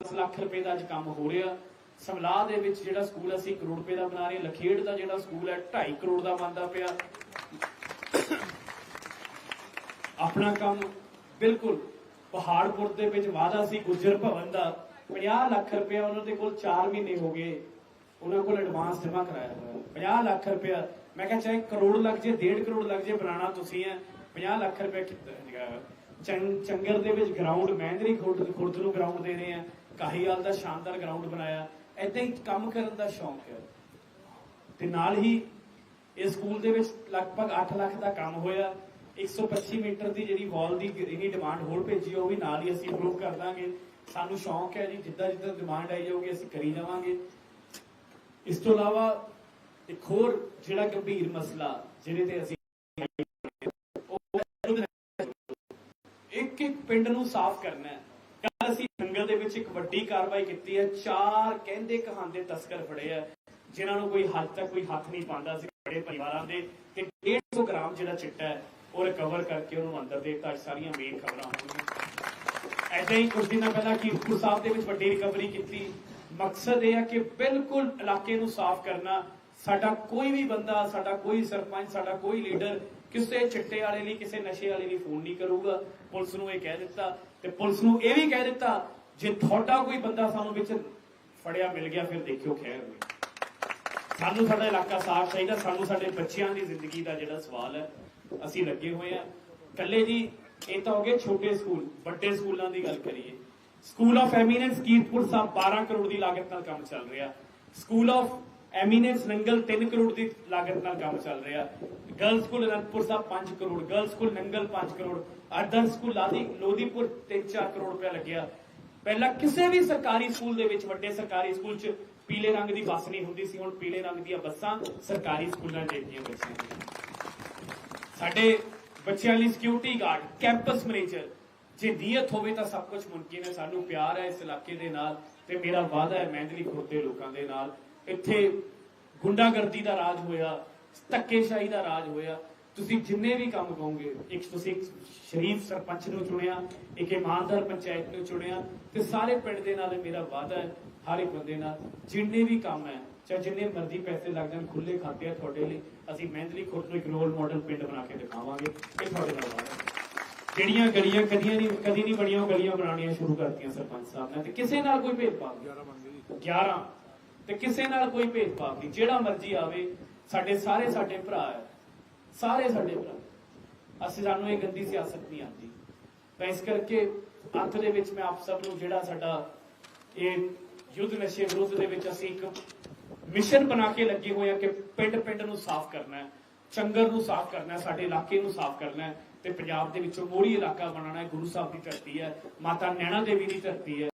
10 ਲੱਖ ਰੁਪਏ ਦਾ ਅੱਜ ਕੰਮ ਹੋ ਰਿਹਾ। ਸਮਲਾਹ ਦੇ ਵਿੱਚ ਜਿਹੜਾ ਸਕੂਲ ਅਸੀਂ ਕਰੋੜ ਰੁਪਏ ਦਾ ਬਣਾ ਰਹੇ ਲਖੇੜ ਦਾ ਜਿਹੜਾ ਸਕੂਲ ਹੈ 2.5 ਕਰੋੜ ਦਾ ਬਣਦਾ ਪਿਆ। ਆਪਣਾ ਕੰਮ ਬਿਲਕੁਲ ਪਹਾੜਪੁਰ ਦੇ ਵਿੱਚ ਵਾਦਾ ਸੀ, ਗੁੱਜਰ ਭਵਨ ਦਾ। 50 ਲੱਖ ਰੁਪਇਆ ਉਹਨਾਂ ਦੇ ਕੋਲ 4 ਮਹੀਨੇ ਹੋ ਗਏ। ਉਹਨਾਂ ਕੋਲ ਐਡਵਾਂਸ ਜਮ੍ਹਾਂ ਕਰਾਇਆ ਹੋਇਆ। 50 ਲੱਖ ਰੁਪਇਆ। ਮੈਂ ਕਿਹਾ, ਚਾਹੇ ਕਰੋੜ ਲੱਗ ਜੇ 1.5 ਕਰੋੜ ਲੱਗ ਜੇ, ਬਣਾਉਣਾ ਤੁਸੀਂ ਹੈ। 50 ਲੱਖ ਰੁਪਏ ਚੰਗ ਚੰਗਰ ਦੇ ਵਿੱਚ ਗਰਾਊਂਡ ਮਹਿੰਦਰੀ ਖੁਰਦ ਖੁਰਦ ਨੂੰ ਗਰਾਊਂਡ ਦੇ ਰਹੇ ਆ ਕਾਹੀਵਾਲ ਦਾ ਸ਼ਾਨਦਾਰ ਗਰਾਊਂਡ ਬਣਾਇਆ। ਐਦਾਂ ਹੀ ਕੰਮ ਕਰਨ ਦਾ ਸ਼ੌਂਕ ਹੈ। ਤੇ ਨਾਲ ਹੀ ਇਸ ਸਕੂਲ ਦੇ ਵਿੱਚ ਲਗਭਗ 8 ਲੱਖ ਦਾ ਕੰਮ ਹੋਇਆ। 125 ਮੀਟਰ ਦੀ ਜਿਹੜੀ ਵਾਲ ਦੀ ਇਹਨੀ ਡਿਮਾਂਡ ਹੋਰ ਭੇਜੀ ਉਹ ਵੀ ਨਾਲ ਹੀ ਅਸੀਂ ਅਪਰੂਵ ਕਰ ਦਾਂਗੇ। ਸਾਨੂੰ ਸ਼ੌਂਕ ਹੈ ਜੀ, ਜਿੱਦਾਂ ਜਿੱਦਾਂ ਡਿਮਾਂਡ ਆਈ ਜਾਊਗੀ, ਅਸੀਂ ਕਰੀ ਜਾਵਾਂਗੇ। ਇਸ ਤੋਂ ਇਲਾਵਾ ਇੱਕ ਹੋਰ ਜਿਹੜਾ ਗੰਭੀਰ ਮਸਲਾ ਜਿਹਦੇ ਤੇ ਅਸੀਂ ਇੱਕ ਇੱਕ ਪਿੰਡ ਨੂੰ ਸਾਫ਼ ਕਰਨਾ ਹੈ। ਦੇ ਵਿੱਚ ਇੱਕ ਵੱਡੀ ਕਾਰਵਾਈ ਕੀਤੀ ਹੈ। ਚਾਰ ਕਹਿੰਦੇ ਕਹਾਂਦੇ ਤਸਕਰ ਫੜੇ ਆ, ਜਿਨ੍ਹਾਂ ਨੂੰ ਕੋਈ ਹੱਦ ਤੱਕ ਕੋਈ ਹੱਥ ਨਹੀਂ ਪਾਉਂਦਾ। ਸੀ ਬੜੇ ਪਰਿਵਾਰਾਂ ਦੇ ਤੇ 150 ਗ੍ਰਾਮ ਜਿਹੜਾ ਚਿੱਟਾ ਹੈ, ਉਹ ਰਿਕਵਰ ਕਰਕੇ ਉਹਨੂੰ ਅੰਦਰ ਦੇ ਦਿੱਤਾ। ਸਾਰੀਆਂ ਮੇਨ ਖਬਰਾਂ ਹੋਣਗੀਆਂ ਐਦਾਂ ਹੀ ਕੁਝ ਦਿਨਾਂ ਪਹਿਲਾਂ ਕੀਰਤਪੁਰ ਸਾਹਿਬ ਦੇ ਵਿੱਚ ਵੱਡੀ ਰਿਕਵਰੀ ਕੀਤੀ। ਮਕਸਦ ਇਹ ਹੈ ਕਿ ਬਿਲਕੁਲ ਇਲਾਕੇ ਨੂੰ ਸਾਫ਼ ਕਰਨਾ। ਸਾਡਾ ਕੋਈ ਵੀ ਬੰਦਾ, ਸਾਡਾ ਕੋਈ ਸਰਪੰਚ, ਸਾਡਾ ਕੋਈ ਲੀਡਰ ਕਿਸੇ ਚਿੱਟੇ ਵਾਲੇ ਲਈ, ਕਿਸੇ ਨਸ਼ੇ ਵਾਲੇ ਲਈ ਫੋਨ ਨਹੀਂ ਕਰੂਗਾ। ਪੁਲਿਸ ਨੂੰ ਇਹ ਕਹਿ ਦਿੱਤਾ ਤੇ ਪੁਲਿਸ ਨੂੰ ਇਹ ਵੀ ਕਹਿ ਦਿੱਤਾ ਜੇ ਤੁਹਾਡਾ ਕੋਈ ਬੰਦਾ ਸਾਨੂੰ ਵਿੱਚ ਫੜਿਆ ਮਿਲ ਗਿਆ, ਫਿਰ ਦੇਖਿਓ ਖੈਰ ਹੋਈ ਸਾਨੂੰ ਸਾਡਾ ਇਲਾਕਾ ਸਾਫ਼ ਚਾਹੀਦਾ, ਸਾਨੂੰ ਸਾਡੇ ਬੱਚਿਆਂ ਦੀ ਜ਼ਿੰਦਗੀ ਦਾ ਜਿਹੜਾ ਸਵਾਲ ਹੈ, ਅਸੀਂ ਲੱਗੇ ਹੋਏ ਆ ਕੱਲੇ ਜੀ, ਇਹ ਤਾਂ ਹੋ ਗਏ ਛੋਟੇ ਸਕੂਲ, ਵੱਡੇ ਸਕੂਲਾਂ ਦੀ ਗੱਲ ਕਰੀਏ। School of eminence Kiratpur Sahib 12 crore ਦੀ ਲਾਗਤ ਨਾਲ ਕੰਮ ਚੱਲ ਰਿਹਾ। School of eminence Nangal 3 crore ਦੀ ਲਾਗਤ ਨਾਲ ਕੰਮ ਚੱਲ ਰਿਹਾ। Girl school Anandpur Sahib 5 crore. Girl school Nangal 5 crore. Other school ਲਾਦੀ Lodipur 3-4 crore ਰੁਪਇਆ ਲੱਗਿਆ। ਪਹਿਲਾਂ ਕਿਸੇ ਵੀ ਸਰਕਾਰੀ ਸਕੂਲ ਦੇ ਵਿੱਚ, ਵੱਡੇ ਸਰਕਾਰੀ ਸਕੂਲ 'ਚ ਪੀਲੇ ਰੰਗ ਦੀ ਬੱਸ ਨਹੀਂ ਹੁੰਦੀ ਸੀ, ਹੁਣ ਪੀਲੇ ਰੰਗ ਦੀਆਂ ਬੱਸਾਂ ਸਰਕਾਰੀ ਸਕੂਲਾਂ 'ਚ ਦਿੱਤੀਆਂ ਬੱਚਿਆਂ ਸਾਡੇ ਬੱਚਿਆਂ ਲਈ ਸਿਕਿਉਰਿਟੀ ਗਾਰਡ ਕੈਂਪਸ ਮੈਨੇਜਰ ਜੇ ਨੀਅਤ ਹੋਵੇ ਤਾਂ ਸਭ ਕੁਝ ਮੁਮਕਿਨ ਹੈ। ਸਾਨੂੰ ਪਿਆਰ ਹੈ ਇਸ ਇਲਾਕੇ ਦੇ ਨਾਲ ਤੇ ਮੇਰਾ ਵਾਅਦਾ ਹੈ ਮਹਿੰਦਲੀ ਖੁਰਦ ਦੇ ਲੋਕਾਂ ਦੇ ਨਾਲ। ਇੱਥੇ ਗੁੰਡਾਗਰਦੀ ਦਾ ਰਾਜ ਹੋਇਆ, ਧੱਕੇਸ਼ਾਹੀ ਦਾ ਰਾਜ ਹੋਇਆ। ਤੁਸੀਂ ਜਿੰਨੇ ਵੀ ਕੰਮ ਕਹੋਗੇ ਇੱਕ ਤੁਸੀਂ ਇੱਕ ਸ਼ਰੀਫ ਸਰਪੰਚ ਨੂੰ ਚੁਣਿਆ ਇੱਕ ਇਮਾਨਦਾਰ ਪੰਚਾਇਤ ਨੂੰ ਚੁਣਿਆ ਤੇ ਸਾਰੇ ਪਿੰਡ ਦੇ ਨਾਲ ਮੇਰਾ ਵਾਅਦਾ ਹੈ ਹਰ ਇੱਕ ਬੰਦੇ ਨਾਲ ਜਿੰਨੇ ਵੀ ਕੰਮ ਹੈ ਚਾਹੇ ਜਿੰਨੇ ਮਰਜ਼ੀ ਪੈਸੇ ਲੱਗ ਜਾਣ ਖੁੱਲੇ ਖਾਤੇ ਆ ਤੁਹਾਡੇ ਲਈ ਅਸੀਂ ਮਹਿੰਦਲੀ ਖੁਰਦ ਨੂੰ ਇੱਕ ਰੋਲ ਮਾਡਲ ਪਿੰਡ ਬਣਾ ਕੇ ਦਿਖਾਵਾਂਗੇ ਇਹ ਤੁਹਾਡੇ ਨਾਲ ਵਾਅਦਾ ਜਿਹੜੀਆਂ ਗਲੀਆਂ ਕਦੀਆਂ ਨਹੀਂ ਕਦੀ ਨਹੀਂ ਬਣੀਆਂ ਉਹ ਗਲੀਆਂ ਬਣਾਉਣੀਆਂ ਸ਼ੁਰੂ ਕਰਤੀਆਂ ਸਰਪੰਚ ਸਾਹਿਬ ਨੇ ਤੇ ਕਿਸੇ ਨਾਲ ਕੋਈ ਭੇਦਭਾਵ ਨਹੀਂ। 11 ਤੇ ਕਿਸੇ ਨਾਲ ਕੋਈ ਭੇਦਭਾਵ ਨਹੀਂ ਜਿਹੜਾ ਮਰਜ਼ੀ ਆਵੇ ਸਾਡੇ ਸਾਰੇ ਸਾਡੇ ਭਰਾ ਹੈ ਸਾਰੇ ਸਾਡੇ ਭਰਾ। ਅਸੀਂ ਸਾਨੂੰ ਇਹ ਗੰਦੀ ਸਿਆਸਤ ਨਹੀਂ ਆਉਂਦੀ। ਤਾਂ ਇਸ ਕਰਕੇ ਅੰਤ ਦੇ ਵਿੱਚ ਮੈਂ ਆਪ ਸਭ ਨੂੰ ਜਿਹੜਾ ਸਾਡਾ ਇਹ ਯੁੱਧ ਨਸ਼ੇ ਵਿਰੁੱਧ ਦੇ ਵਿੱਚ ਅਸੀਂ ਇੱਕ ਮਿਸ਼ਨ ਬਣਾ ਕੇ ਲੱਗੇ ਹੋਏ ਆ ਕਿ ਪਿੰਡ ਪਿੰਡ ਨੂੰ ਸਾਫ਼ ਕਰਨਾ ਹੈ, ਚੰਗਰ ਨੂੰ ਸਾਫ਼ ਕਰਨਾ ਹੈ, ਸਾਡੇ ਇਲਾਕੇ ਨੂੰ ਸਾਫ਼ ਕਰਨਾ ਹੈ ਤੇ ਪੰਜਾਬ ਦੇ ਵਿੱਚੋਂ ਮੋੜੀ ਇਲਾਕਾ ਬਣਾਉਣਾ ਹੈ, ਗੁਰੂ ਸਾਹਿਬ ਦੀ ਧਰਤੀ ਹੈ, ਮਾਤਾ ਨੈਣਾ ਦੇਵੀ ਦੀ ਧਰਤੀ ਹੈ।